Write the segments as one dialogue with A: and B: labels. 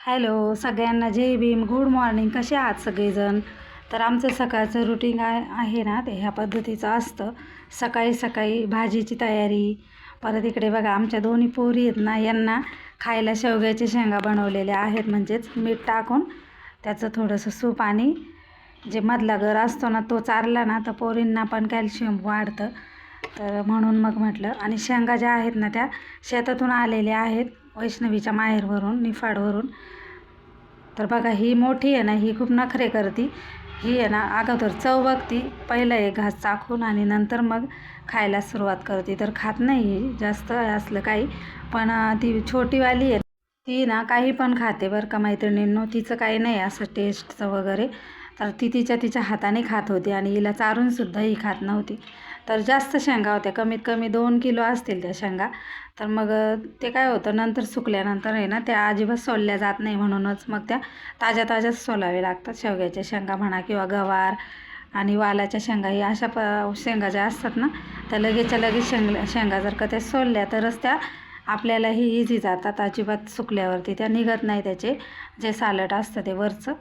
A: Hello सगळ्यांना जय Bhim. Good morning कसे आहात सगळेजण? तर आमचं सकाळचं रुटीन आहे आहे ना ते ह्या पद्धतीचं असतं. सकाळी सकाळी भाजीची तयारी. परत इकडे बघा आमच्या दोन्ही पोरी आहेत ना यांना खायला शेवग्याच्या शेंगा बनवलेल्या आहेत. म्हणजेच मीठ टाकून त्याचं थोडंसं सूप आणि जे मधला गर असतो ना तो चारला ना तर पोरींना पण कॅल्शियम वाढतं. तर म्हणून मग म्हटलं आणि शेंगा ज्या आहेत ना त्या शेतातून आलेल्या आहेत. वैष्णवीच्या माहेरवरून निफाडवरून. तर बघा ही मोठी आहे ना ही खूप नखरे करती. ही आहे ना अगोदर चव बघती पहिलं एक घास चाखून आणि नंतर मग खायला सुरुवात करते. तर खात नाही जास्त असलं काही पण ती छोटीवाली आहे. ती ना काही पण खाते बरं का मैत्रिणींनो तिचं काही नाही असं टेस्टचं वगैरे. तर ती तिच्या तिच्या हाताने खात होती आणि हिला चारूनसुद्धा ही खात नव्हती. तर जास्त शेंगा होत्या. कमीत कमी दोन किलो असतील त्या शेंगा. तर मग ते काय होतं नंतर सुकल्यानंतर आहे ना त्या अजिबात सोलल्या जात नाही म्हणूनच मग त्या ताज्या ताज्याच सोलावे लागतात. शेवग्याच्या शेंगा म्हणा किंवा गवार आणि वालाच्या शेंगा ही अशा प शेंगा ज्या असतात ना त्या लगेचच्या लगेच शेंग शेंगा जर का त्या सोलल्या तरच त्या आपल्यालाही इझी जातात. अजिबात सुकल्यावरती त्या निघत नाही त्याचे. जे सालट असतं ते वरचं.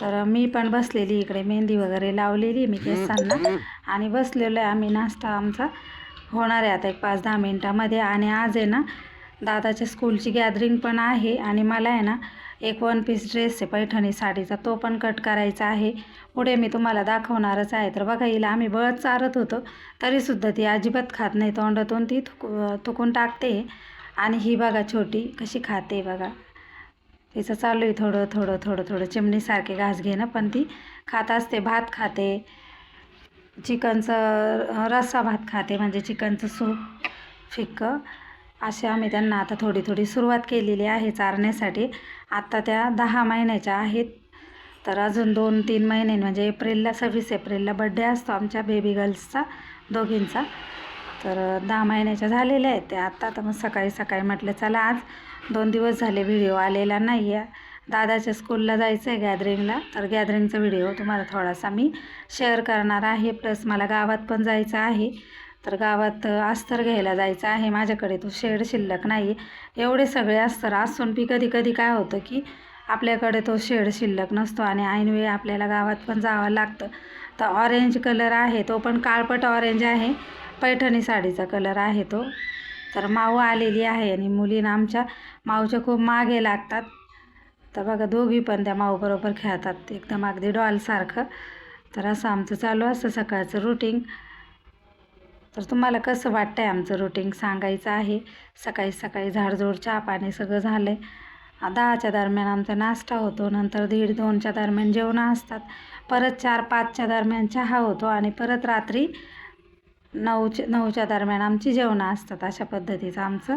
A: तर मी पण बसलेली इकडे मेहंदी वगैरे लावलेली मी केसांना. आणि बसलेलो आहे आम्ही नाश्ता आमचा होणार आहे आता एक पाच दहा मिनटामध्ये. आणि आज आहे ना दादाच्या स्कूलची गॅदरिंग पण आहे. आणि मला आहे ना एक वन पीस ड्रेस आहे पैठणी साडीचा तो पण कट करायचा आहे. पुढे मी तुम्हाला दाखवणारच आहे. तर बघा हिला आम्ही बळत चारत होतो तरीसुद्धा ती अजिबात खात नाही. तोंडातून ती थुकू थुकून टाकते. आणि ही बघा छोटी कशी खाते बघा. तिचं चालू आहे थोडं थोडं थोडं थोडं. चिमणीसारखे घास घेणं पण ती खात असते भात खाते. चिकनचं रस्सा भात खाते म्हणजे चिकनचं सूप फिक्कं. असे आम्ही त्यांना आता थोडी थोडी सुरुवात केलेली आहे चारण्यासाठी. आत्ता त्या दहा महिन्याच्या आहेत. तर अजून दोन तीन महिने म्हणजे एप्रिलला सव्वीस एप्रिलला बड्डे असतो आमच्या बेबी गर्ल्सचा दोघींचा. तर दहा महिन्याच्या झालेल्या आहेत त्या. आत्ता तर मग सकाळी सकाळी म्हटलं चला आज दोन दिवस झाले व्हिडिओ आलेला नाही आहे दादाच्या स्कूलला जायचं आहे गॅदरिंगला तर गॅदरिंगचा व्हिडिओ तुम्हाला थोडासा मी शेअर करणार आहे. प्लस मला गावात पण जायचं आहे. तर गावात अस्तर घ्यायला जायचं आहे. माझ्याकडे तो शेड शिल्लक नाही एवढे सगळे अस्तर असून बी कधी कधी काय होतं की आपल्याकडे तो शेड शिल्लक नसतो आणि ऐनवेळी आपल्याला गावात पण जावं लागतं. तर ऑरेंज कलर आहे तो पण काळपट ऑरेंज आहे. पैठणी साडीचा कलर आहे तो. तर माऊ आलेली आहे आणि मुलींना आमच्या माऊच्या खूप मागे लागतात. तर बघा दोघी पण त्या माऊबरोबर खेळतात. एकदम अगदी डॉलसारखं तर असं आमचं चालू असतं सकाळचं रुटीन तर तुम्हाला कसं वाटतं आहे आमचं रुटीन सांगायचं आहे? सकाळी सकाळी झाडझोड चहा पाणी सगळं झालं आहे दहाच्या दरम्यान आमचा नाश्ता होतो. नंतर दीड दोनच्या दरम्यान जेवणं असतात. परत चार पाचच्या दरम्यान चहा होतो आणि परत रात्री नऊच्या नऊच्या दरम्यान आमची जेवणं असतात अशा पद्धतीचं आमचं.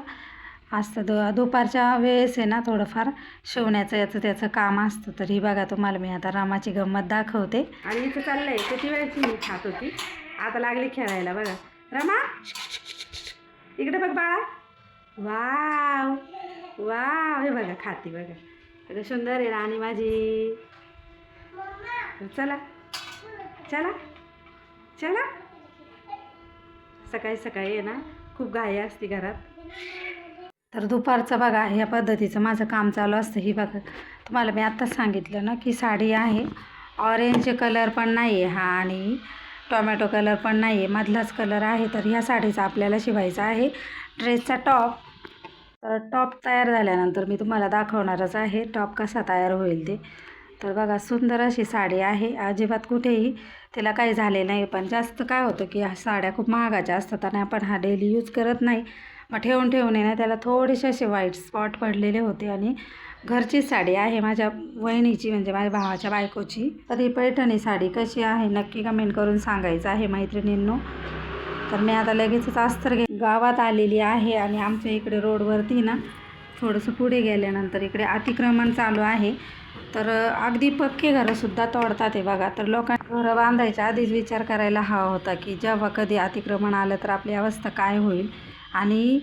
A: असतं दु दुपारच्या वेळेस आहे ना थोडंफार शिवण्याचं याचं त्याचं काम असतं. तर ही बघा तुम्हाला मी आता रामाची गंमत दाखवते. आणि इथं चाललंय किती वेळची मी खात होती? आता लागली खेळायला बघा. रमा! इकडे बघ बाळा. वाव! वाव! हे बघा खाती बघा. अगं सुंदर आहे राणी माझी. चला. चला. चला. सकाळी सकाळी आहे ना खूप घाई असते घरात. तर दुपारचं बघा ह्या पद्धतीचं माझं काम चालू असतं. ही बघा तुम्हाला मी आत्ताच सांगितलं ना की साडी आहे. ऑरेंज कलर पण नाही आहे हा आणि टोमॅटो कलर पण नाही आहे मधलाच कलर आहे तर ह्या साडीचा आपल्याला शिवायचा आहे. ड्रेसचा टॉप तर टॉप तयार झाल्यानंतर मी तुम्हाला दाखवणारच आहे टॉप कसा तयार होईल ते. तर बघा सुंदर अशी साडी आहे. अजिबात कुठेही तिला काही झाले नाही. पण जास्त काय होतं की ह्या साड्या खूप महागाच्या असतात आणि आपण हा डेली यूज करत नाही. मग ठेवून ठेवून ना त्याला थोडेसे असे वाईट स्पॉट पडलेले होते. आणि घरचीच साडी आहे माझ्या वहिनीची म्हणजे माझ्या भावाच्या बायकोची. तर ही पैठणी साडी कशी आहे नक्की कमेंट करून सांगायचं आहे मैत्रिणींनो. तर मी आता लगेचच अस्तर घे गावात आलेली आहे आणि आमच्या इकडे रोडवरती ना थोडंसं पुढे गेल्यानंतर इकडे अतिक्रमण चालू आहे. तर अगदी पक्के घरंसुद्धा तोडतात हे बघा. तर लोकांना घरं बांधायच्या आधीच विचार करायला हवा होता की जेव्हा कधी अतिक्रमण आलं तर आपली अवस्था काय होईल? आणि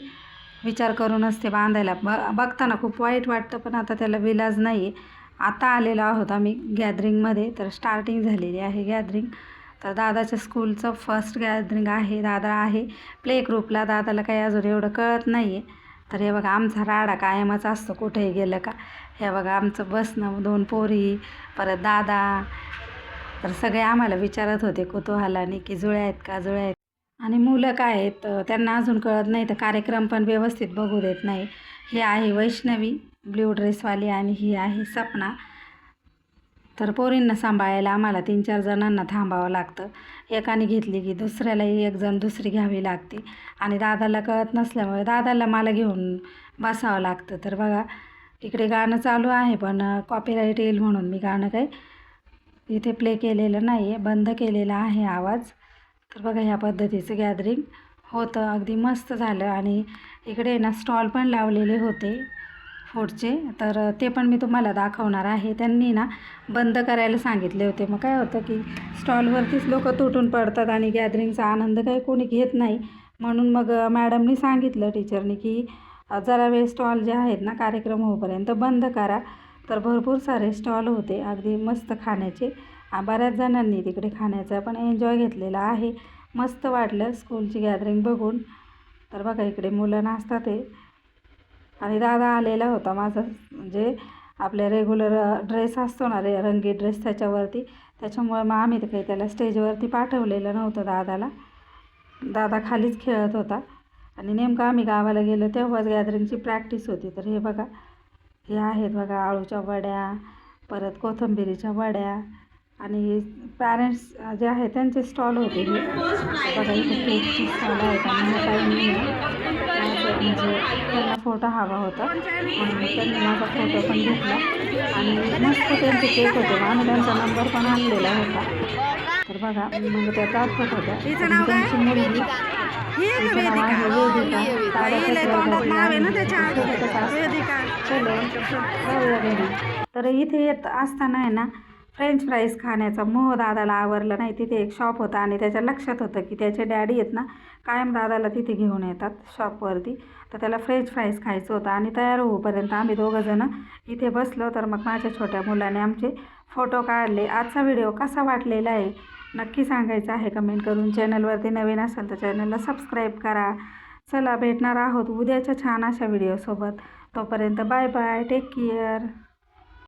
A: विचार करूनच ते बांधायला. ब बघताना खूप वाईट वाटतं पण आता त्याला विलाज नाही. आहे आता आलेलो आहोत आम्ही गॅदरिंगमध्ये. तर स्टार्टिंग झालेली आहे गॅदरिंग. तर दादाच्या स्कूलचं फर्स्ट गॅदरिंग आहे दादा आहे. प्ले ग्रुपला दादाला काही अजून एवढं कळत नाही आहे तर हे बघा आमचा राडा कायमच असतो कुठेही गेलं का. हे बघा आमचं बसणं दोन पोरी परत दादा. तर सगळे आम्हाला विचारत होते कुतूहलाने की जुळ्या आहेत का जुळ्या आहेत. आणि मुलं काय आहेत त्यांना अजून कळत नाही तर कार्यक्रम पण व्यवस्थित बघू देत नाही. हे आहे वैष्णवी ब्ल्यू ड्रेसवाली आणि ही आहे सपना. तर पोरींना सांभाळायला आम्हाला तीन चार जणांना थांबावं लागतं. एकाने घेतली की दुसऱ्यालाही एक जण दुसरी घ्यावी लागते. आणि दादाला कळत नसल्यामुळे दादाला मला घेऊन बसावं लागतं. तर बघा इकडे गाणं चालू आहे पण कॉपीराईट येईल म्हणून मी गाणं काही इथे प्ले केलेलं नाही आहे बंद केलेला आहे आवाज. तर बघा ह्या पद्धतीचं गॅदरिंग होतं. अगदी मस्त झालं. आणि इकडे ना स्टॉल पण लावलेले होते. फूडचे तर ते पण मी तुम्हाला दाखवणार आहे. त्यांनी ना बंद करायला सांगितले होते. मग काय होतं की स्टॉलवरतीच लोक तुटून पडतात आणि गॅदरिंगचा आनंद काही कोणी घेत नाही. म्हणून मग मॅडमनी सांगितलं टीचरनी की जरा वेळ स्टॉल जे आहेत ना कार्यक्रम होईपर्यंत बंद करा. तर भरपूर सारे स्टॉल होते. अगदी मस्त खाण्याचे. बऱ्याच जणांनी तिकडे खाण्याचा पण एन्जॉय घेतलेला आहे. मस्त वाटलं स्कूलची गॅदरिंग बघून. तर बघा इकडे मुलं नाचतात आहे आणि दादा आलेला होता माझा म्हणजे आपल्या रेग्युलर ड्रेस असतो ना रे रंगी ड्रेस त्याच्यावरती. त्याच्यामुळे मग आम्ही काही त्याला स्टेजवरती पाठवलेलं नव्हतं दादाला. दादा खालीच खेळत होता. आणि नेमकं आम्ही गावाला गेलो तेव्हाच गॅदरिंगची प्रॅक्टिस होती. तर हे बघा हे आहेत बघा आळूच्या वड्या परत कोथिंबिरीच्या वड्या आणि पॅरेंट्स जे आहेत त्यांचे स्टॉल होते. बघा इथे केकची स्टॉल आहेत आणि म्हणजे त्यांना फोटो हवा होता. त्यांनी माझा फोटो पण घेतला. आणि मस्त त्यांचे केक होते आम्ही त्यांचा नंबर पण आणलेला होता. तर बघा मग त्या दाखवत होत्या. आणि त्यांची मुलगी. तर इथे येत असताना आहे ना फ्रेंच फ्राईज खाण्याचा मोह दादाला आवरला नाही. तिथे एक शॉप होता आणि त्याच्या लक्षात होतं की त्याचे डॅडी आहेत ना कायम दादाला तिथे घेऊन येतात शॉपवरती तर त्याला फ्रेंच फ्राईज खायचं होतं आणि तयार होऊपर्यंत आम्ही दोघंजणं इथे बसलो. तर मग माझ्या छोट्या मुलाने आमचे फोटो काढले. आजचा व्हिडिओ कसा वाटलेला आहे? नक्की सांगायचं आहे. कमेंट करून चॅनलवरती नवीन असेल तर चॅनलला सबस्क्राईब करा. चला भेटणार आहोत उद्याच्या छान अशा व्हिडिओसोबत तोपर्यंत बाय बाय टेक केअर